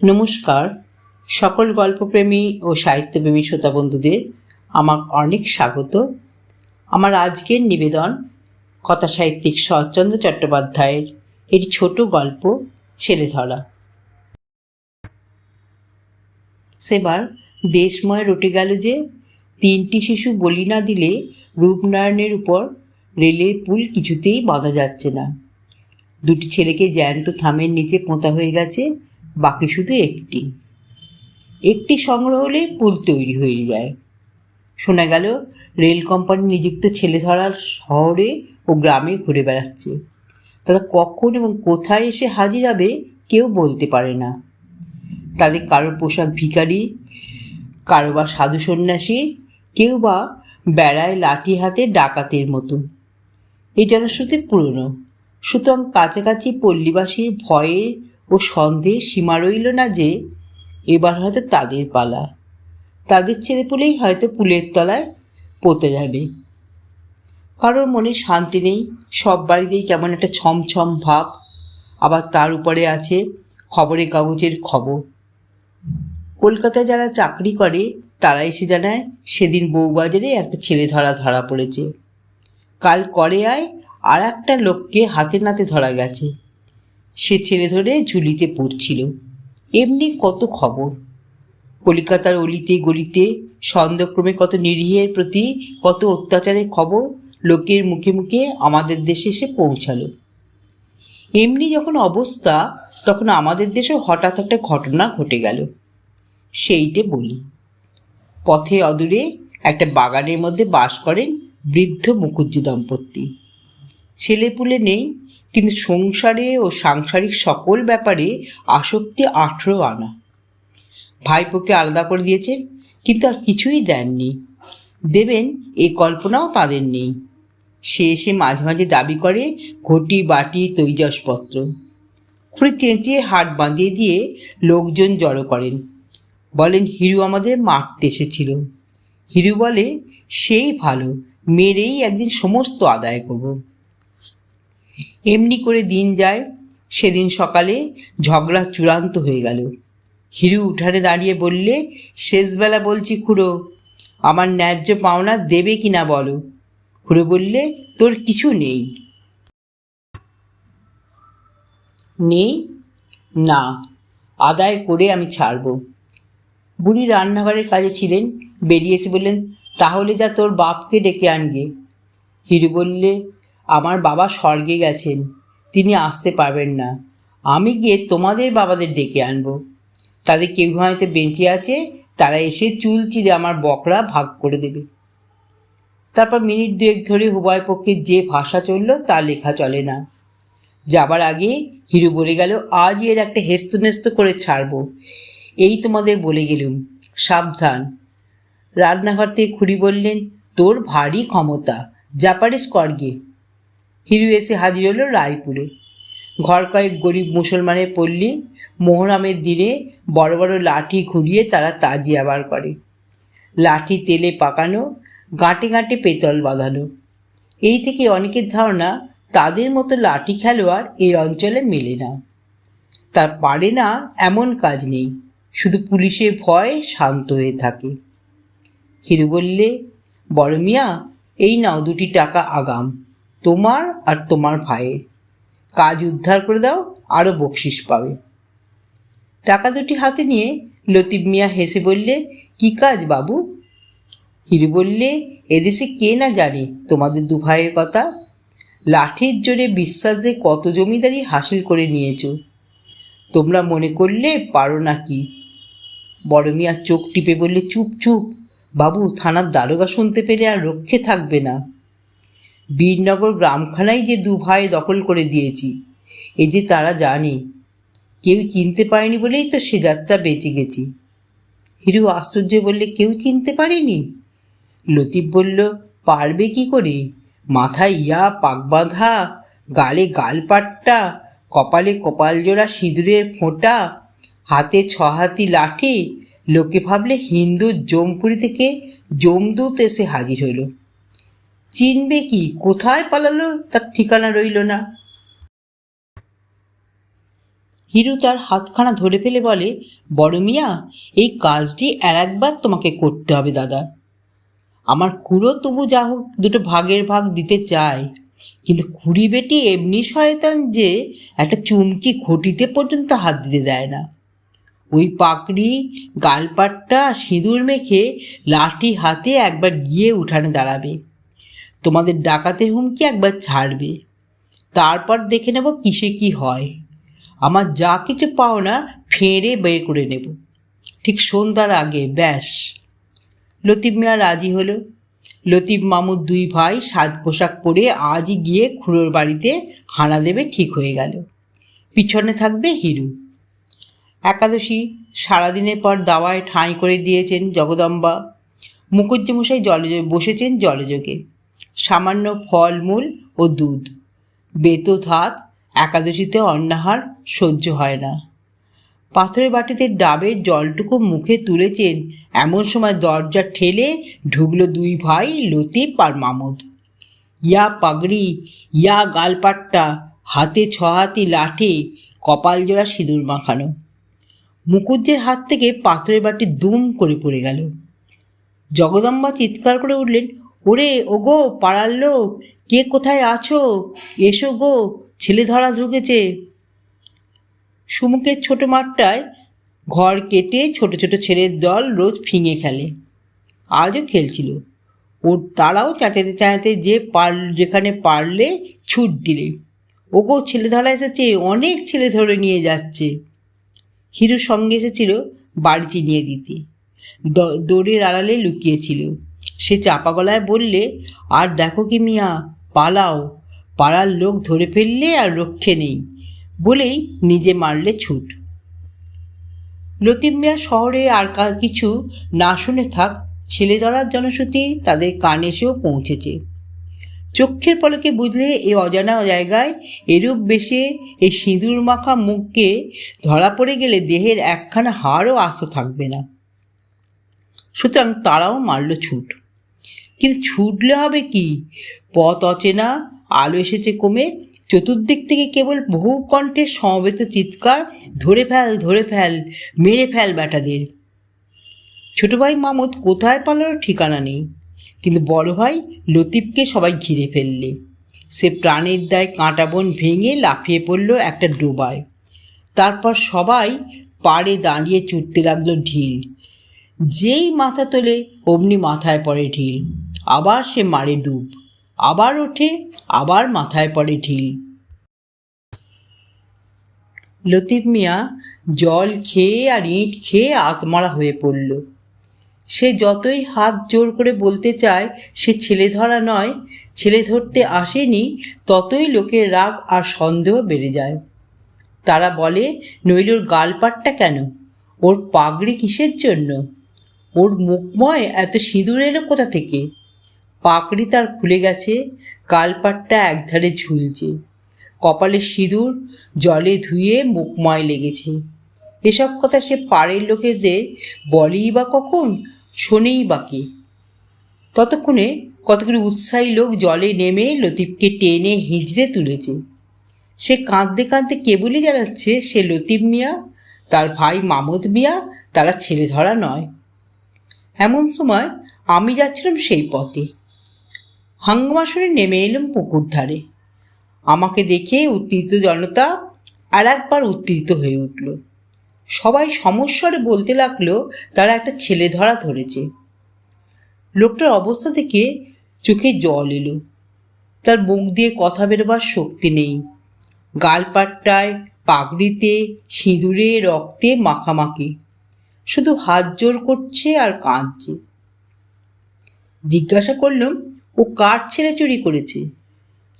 নমস্কার। সকল গল্পপ্রেমী ও সাহিত্যপ্রেমী শ্রোতা বন্ধুদের আমার অনেক স্বাগত। আমার আজকের নিবেদন কথা সাহিত্যিক শরৎচন্দ্র চট্টোপাধ্যায়ের একটি ছোট গল্প ছেলে ধরা। সেবার দেশময় রটে গেল যে তিনটি শিশু বলি না দিলে রূপনারায়ণের উপর রেলের পুল কিছুতেই বাঁধা যাচ্ছে না। দুটি ছেলেকে জ্যান্ত থামের নিচে পোঁতা হয়ে গেছে বাকি শুধু একটি। একটি সংগ্রহ হলে পুল তৈরি হয়ে যায়। শোনা গেল, রেল কোম্পানি নিযুক্ত ছেলে ধরার শহরে ও গ্রামে ঘুরে বেড়াচ্ছে। তারা কখন এবং কোথায় এসে হাজির হবে কেউ বলতে পারে না। তাদের কারও পোশাক ভিখারি, কারও বা সাধু সন্ন্যাসী, কেউ বা বেড়ায় লাঠি হাতে ডাকাতের মতো। এই জনশ্রুতি পুরনো। সুতরাং কাছাকাছি পল্লীবাসীর ভয়ে ও সন্দেহে সীমা রইল না যে, এবার হয়তো তাদের পালা। তাদের ছেলে পুলেই হয়তো পুলের তলায় পতে যাবে। কারোর মনে শান্তি নেই, সব বাড়িতেই কেমন একটা ছমছম ভাব। আবার তার উপরে আছে খবরের কাগজের খবর। কলকাতায় যারা চাকরি করে তারা এসে জানায় সেদিন বউবাজারে একটা ছেলে ধরা ধরা পড়েছে। কাল করে আয় আর একটা লোককে হাতে নাতে ধরা গেছে। সে ছেলে ধরে ঝুলিতে পড়ছিল। এমনি কত খবর? কলিকাতার অলিতে গলিতে সন্দেহক্রমে কত নিরীহের প্রতি কত অত্যাচারের খবর লোকের মুখে মুখে আমাদের দেশে এসে পৌঁছালো। এমনি যখন অবস্থা, তখন আমাদের দেশেও হঠাৎ একটা ঘটনা ঘটে গেল। সেইটে বলি। পথে অদূরে একটা বাগানের মধ্যে বাস করেন বৃদ্ধ মুখুজ্জি দম্পতি। ছেলেপুলে নেই কিন্তু সংসারে ও সাংসারিক সকল ব্যাপারে আসক্তি আঠেরো আনা। ভাইপোকে আলাদা করে দিয়েছেন, কিন্তু আর কিছুই দেননি। দেবেন এই কল্পনাও তাদের নেই। সে এসে মাঝে মাঝে দাবি করে ঘটি, বাটি, তৈজসপত্র। খুঁড়ে চেঁচিয়ে হাট বাঁধিয়ে দিয়ে লোকজন জড়ো করেন। বলেন, হিরু আমাদের মারতে এসেছিল। হিরু বলে, সেই ভালো, মেরেই একদিন সমস্ত আদায় করব। এমনি করে দিন যায়, সেদিন সকালে ঝগড়া চূড়ান্ত হয়ে গেল। হিরু উঠানে দাঁড়িয়ে বললে, শেষবেলা বলছি খুড়ো, আমার ন্যায্য পাওনা দেবে কি না বলো? খুড়ো বললে, তোর কিছু নেই। নেই? না, আদায় করে আমি ছাড়বো। বুড়ি রান্নাঘরের কাজে ছিলেন, বেরিয়ে এসে বললেন, তাহলে যা তোর বাপকে ডেকে আনগে। হিরু বললে আমার বাবা স্বর্গে গেছেন, তিনি আসতে পারবেন না। আমি গিয়ে তোমাদের বাবাদের ডেকে আনব। তাদের কেউ হয়তো বেঁচে আছে, তারা এসে চুল চিরে আমার বকরা ভাগ করে দেবে। তারপর মিনিট দুয়েক ধরে উভয় পক্ষে যে ভাষা চলল তা লেখা চলে না। যাবার আগে হিরু বলে গেল আজ এর একটা হেস্তনেস্ত করে ছাড়বো। এই তোমাদের বলে গেলুম, সাবধান। রান্নাঘর থেকে খুড়ি বললেন, তোর ভারী ক্ষমতা যা পারিস করগে। হিরু এসে হাজির হলো রায়পুরে। ঘর কয়েক গরিব মুসলমানের পল্লী, মোহরামের দিনে বড় বড় লাঠি ঘুরিয়ে তারা তাজিয়া বার করে। লাঠি তেলে পাকানো গাঁটে গাঁটে পেতল বাঁধানো। এই থেকে অনেকের ধারণা তাদের মতো লাঠি খেলোয়াড় এই অঞ্চলে মেলে না। তার পারে না এমন কাজ নেই, শুধু পুলিশের ভয় শান্ত হয়ে থাকে। হিরু বললে, বড় মিয়া, এই নাও দুটি টাকা আগাম। তোমার আর তোমার ভাইয়ের। কাজ উদ্ধার করে দাও আরও বকশিস পাবে। টাকা দুটি হাতে নিয়ে লতিফ মিয়া হেসে বললে, কি কাজ বাবু? হিরু বললে, এদেশে কে না জানে তোমাদের দু ভাইয়ের কথা? লাঠির জোরে বিশ্বাস যে কত জমিদারি হাসিল করে নিয়েছো। তোমরা মনে করলে পারো না কি? বড় মিয়া চোখ টিপে বললে, চুপ চুপ। বাবু, থানার দারোগা শুনতে পেলে আর রক্ষে থাকবে না। বীরনগর গ্রামখানাই যে দু ভাই দখল করে দিয়েছি, এ যে তারা জানে। কেউ চিনতে পারেনি বলেই তো সে যাত্রা বেঁচে গেছি। হিরু আশ্চর্য বললে, কেউ চিনতে পারেনি? লতিফ বলল, পারবে কি করে? মাথায় ইয়া, পাক বাঁধা, গালে গালপাট্টা কপালে কপাল জোড়া সিঁদুরের ফোঁটা, হাতে ছ হাতি লাঠি, লোকে ভাবলে হিন্দু জমপুরি থেকে জমদূত এসে হাজির হলো। চিনবে কি? কোথায় পালালো? তার ঠিকানা রইল না। হিরু তার হাতখানা ধরে ফেলে বলে, বড় মিয়া, এই কাজটি আর একবার তোমাকে করতে হবে, দাদা। আমার খুড়ো তবু যা হোক দুটো ভাগের ভাগ দিতে চায়। কিন্তু খুড়ি বেটি এমনি শয়তান যে একটা চুমকি ঘটিতে পর্যন্ত হাত দিতে দেয় না। ওই পাকড়ি, গালপাট্টা, সিঁদুর মেখে লাঠি হাতে একবার গিয়ে উঠানে দাঁড়াবে। তোমাদের ডাকাতের হুমকি একবার ছাড়বে। তারপর দেখে নেব কিসে কি হয়। আমার যা কিছু পাও না ফেঁড়ে বের করে নেব। ঠিক সন্ধ্যার আগে, ব্যাস। লতিফ মিয়া রাজি হলো। লতিফ মামুর দুই ভাই সাজ পোশাক পরে আজই গিয়ে খুড়োর বাড়িতে হানা দেবে ঠিক হয়ে গেল। পিছনে থাকবে হিরু। একাদশী, সারাদিনের পর দাওয়ায় ঠাঁই করে দিয়েছেন জগদম্বা। মুখুজ্জমশাই জলযোগে বসেছেন জলযোগে। সামান্য ফলমূল ও দুধ। বেত হাত একাদশীতে অন্নাহার সহ্য হয় না। পাথরের বাটিতে ডাবের জলটুকু মুখে তুলেছেন এমন সময় দরজা ঠেলে ঢুকলো দুই ভাই, লতিফ আর মামুদ। ইয়া পাগড়ি, ইয়া গালপাট্টা, হাতে ছ হাতি লাঠি, কপাল জোড়া সিঁদুর মাখানো। মুকুজ্জের হাত থেকে পাথরের বাটি দুম করে পড়ে গেল। জগদম্বা চিৎকার করে উঠলেন ওরে ওগো পাড়ার লোক, কে কোথায় আছো? এসো গো, ছেলে ধরা ঢুকেছে। সুমুখের ছোট মাঠটায় ঘর কেটে ছোট ছোট ছেলের দল রোজ ফিঙে খেলে। আজও খেলছিল। ওর তারাও চাচাতে চাঁচাতে যে পার, যেখানে পারলে ছুট দিলে। ওগো ছেলে ধরা এসেছে, অনেক ছেলে ধরে নিয়ে যাচ্ছে। হিরুর সঙ্গে এসেছিল বাড়ি চিনিয়ে দিতে। দৌড়ের আড়ালে লুকিয়েছিল। সে চাপা গলায় বললে, আর দেখো কি মিয়া, পালাও। পাড়ার লোক ধরে ফেললে আর রক্ষে নেই। বলেই নিজে মারলে ছুট। লতিম মিয়া শহরে আর কিছু না শুনে থাক ছেলে ধরার জনশ্রুতি তাদের কানে এসেও পৌঁছেছে। চক্ষের পলকে বুঝলে এ অজানা জায়গায় এরূপ বেশে এই সিঁদুর মাখা মুখকে ধরা পড়ে গেলে দেহের একখানা হাড়ও আস্ত থাকবে না। সুতরাং তারাও মারল ছুট। কিন্তু ছুটলে হবে কি? পথ অচেনা, আলো এসেছে কমে, চতুর্দিক থেকে কেবল বহু কণ্ঠে সমবেত চিৎকার, ধরে ফেল ধরে ফেল, মেরে ফেল ব্যাটাদের। ছোট ভাই মামুদ কোথায় পালার ঠিকানা নেই। কিন্তু বড় ভাই লতিফকে সবাই ঘিরে ফেললে। সে প্রাণের দায় কাঁটা বন ভেঙে লাফিয়ে পড়ল একটা ডোবায়। তারপর সবাই পাড়ে দাঁড়িয়ে চুটতে লাগল ঢিল। যেই মাথা তোলে, অমনি মাথায় পড়ে ঢিল। আবার সে মারে ডুব, আবার ওঠে, আবার মাথায় পড়ে ঢিল। লতিফ মিয়া জল খেয়ে আর ইট খেয়ে আতমারা হয়ে পড়ল। সে যতই হাত জোর করে বলতে চায়, সে ছেলে ধরা নয়, ছেলে ধরতে আসেনি, ততই লোকের রাগ আর সন্দেহ বেড়ে যায়। তারা বলে, নইল ওর গালপাটটা কেন? ওর পাগড়ি কিসের জন্য? ওর মুখময় এত সিঁদুর এলো কোথা থেকে? পাকড়ি তার খুলে গেছে গালপাটটা একধারে ঝুলছে। কপালে সিঁদুর, জলে ধুয়ে মুখময় লেগেছে। এসব কথা সে পাড়ের লোকেদের বলেই বা কখন, শোনেই বা কে? ততক্ষণে কতগুলি উৎসাহী লোক জলে নেমে লতিফকে টেনে হিজড়ে তুলেছে। সে কাঁদতে কাঁদতে কেবলই জানাচ্ছে সে লতিফ মিয়া? তার ভাই মামুদ মিয়া? তারা ছেলে ধরা নয়। এমন সময় আমি যাচ্ছিলাম সেই পথে। হাঙ্গামা নেমে এলাম পুকুর ধারে। আমাকে দেখে উত্তেজিত জনতা আর একবার উত্তেজিত হয়ে উঠল। সবাই সমস্বরে বলতে লাগল, তারা একটা ছেলে ধরা ধরেছে। লোকটার অবস্থা থেকে চোখে জল এলো। তার মুখ দিয়ে কথা বেরোবার শক্তি নেই। গালপাট্টায়, পাগড়িতে, সিঁদুরে, রক্তে মাখামাখি। শুধু হাত জোর করছে আর কাঁদছে। জিজ্ঞাসা করলাম, ও কার ছেলে চুরি করেছে?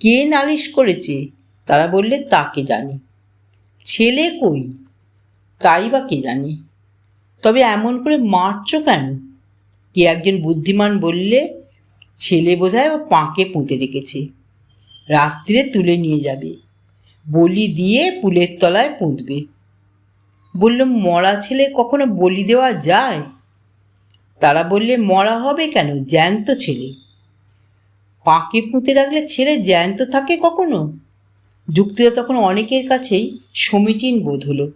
কে নালিশ করেছে? তারা বললে, তাকে জানি। ছেলে কই? তাই বা কে জানে? তবে এমন করে মারছো কেন? কে একজন বুদ্ধিমান বললে, ছেলে বোধহয় ও পাঁকে পুঁতে রেখেছে। রাত্রে তুলে নিয়ে যাবে। বলি দিয়ে পুলের তলায় পুঁতবে। বললাম মরা ছেলে কখনো বলি দেওয়া যায়? তারা বললে, মরা হবে কেন? জ্যান্ত ছেলে। পাকে পুঁতে রাখলে ছেলে জ্যান্ত থাকে কখনো? যুক্তিটা তখন অনেকের কাছেই সমীচীন বোধ হলো।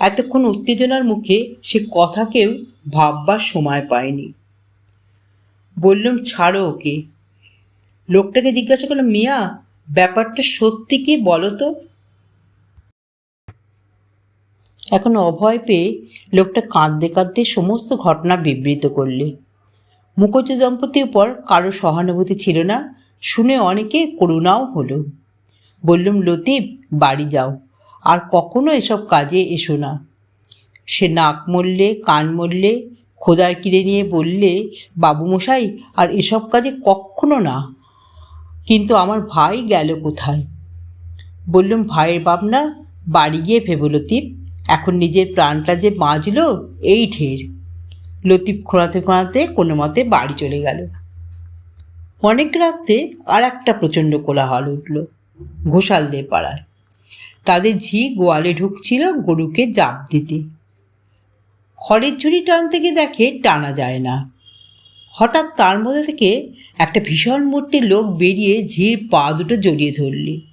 এতক্ষণ উত্তেজনার মুখে সে কথাকেও ভাববার সময় পায়নি। বললাম, ছাড়ো ওকে। লোকটাকে জিজ্ঞাসা করল, মিয়া, ব্যাপারটা সত্যি কি বলো তো? এখন অভয় পেয়ে লোকটা কাঁদতে কাঁদতে সমস্ত ঘটনা বিবৃত করলে। মুখোজ্জ দম্পতির উপর কারও সহানুভূতি ছিল না, শুনে অনেকে করুণাও হলো। বললুম, লতিফ, বাড়ি যাও, আর কখনো এসব কাজে এসো না। সে নাক মরলে কান মরলে খোদার কিনে নিয়ে বললে, বাবুমশাই, আর এসব কাজে কখনো না, কিন্তু আমার ভাই গেল কোথায়? বললুম, ভাইয়ের ভাবনা, বাড়ি গিয়ে ভেবো লতিফ। এখন নিজের প্রাণটা যে বাঁচল, এই ঢের। লতিফ খোঁড়াতে খোঁড়াতে কোনো মতে বাড়ি চলে গেল। অনেক রাত্রে আর একটা প্রচণ্ড কোলাহল উঠল ঘোষালদের পাড়ায়। তাদের ঝি গোয়ালে ঢুকছিল গরুকে জাপ দিতে। খড়ের ঝুড়ি টানতে গিয়ে দেখে টানা যায় না। হঠাৎ তার মধ্যে থেকে একটা ভীষণ মূর্তির লোক বেরিয়ে ঝির পা দুটো জড়িয়ে ধরলি।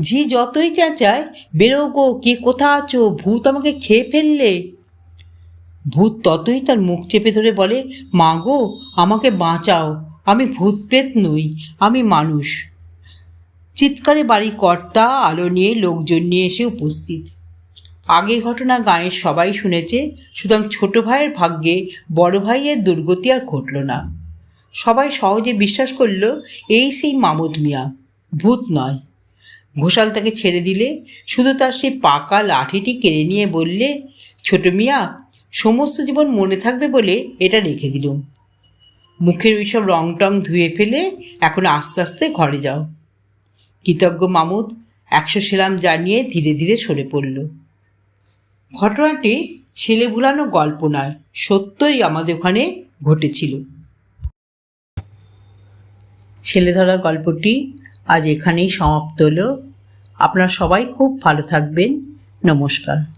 ঝি যতই চেঁচায়, বেরো গো, কে কোথা আছো? ভূত আমাকে খেয়ে ফেললে। ভূত ততই তার মুখ চেপে ধরে বলে, মা গো, আমাকে বাঁচাও। আমি ভূত প্রেত নই, আমি মানুষ। চিৎকারে বাড়ি কর্তা আলো নিয়ে লোকজন নিয়ে এসে উপস্থিত। আগের ঘটনা গাঁয়ের সবাই শুনেছে, সুতরাং ছোট ভাইয়ের ভাগ্যে বড় ভাইয়ের দুর্গতি আর ঘটল না। সবাই সহজে বিশ্বাস করল, এই সেই মামুদ মিয়া, ভূত নয়। ঘোষাল তাকে ছেড়ে দিলে। শুধু তার সেই পাকা লাঠিটি কেড়ে নিয়ে বললে, ছোট মিয়া, সমস্ত জীবন মনে থাকবে বলে এটা রেখে দিলুম। মুখের ওইসব রং টং ধুয়ে ফেলে এখন আস্তে আস্তে ঘরে যাও কৃতজ্ঞ মামুদ একশো সেলাম জানিয়ে ধীরে ধীরে সরে পড়ল। ঘটনাটি ছেলে ভুলানো গল্প নয়, সত্যই আমাদের ওখানে ঘটেছিল। ছেলে ধরা গল্পটি আজ এখানেই সমাপ্ত হলো। আপনারা সবাই খুব ভালো থাকবেন। নমস্কার।